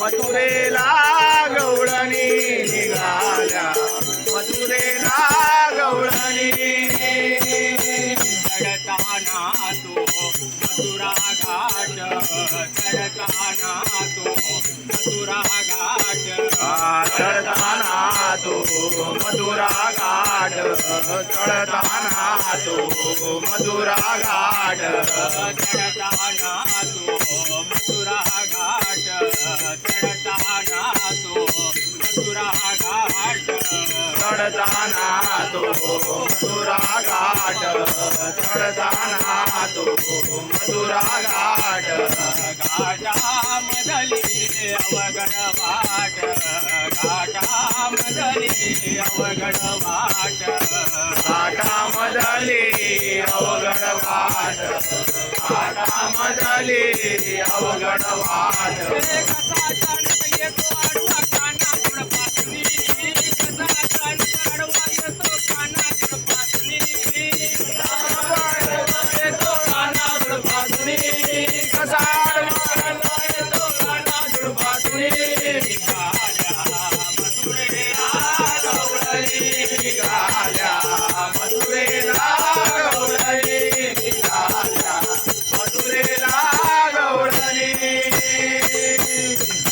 मथुरेला गवळणी निघाल्या. मथुरेला गवळणी चढताना तो मथुरा घाट चढताना तो मथुरा घाट. तो मधुरा घाट चढताना तो मधुरा घाट चढताना तो मधुरा घाट चढताना तो मधुरा घाट चढताना तो मधुरा घाट चढताना तो मधुरा घाट घाटामधली अवघड वाट अवघड वाट. मदले अवघड वाट मदले अवघड वाट.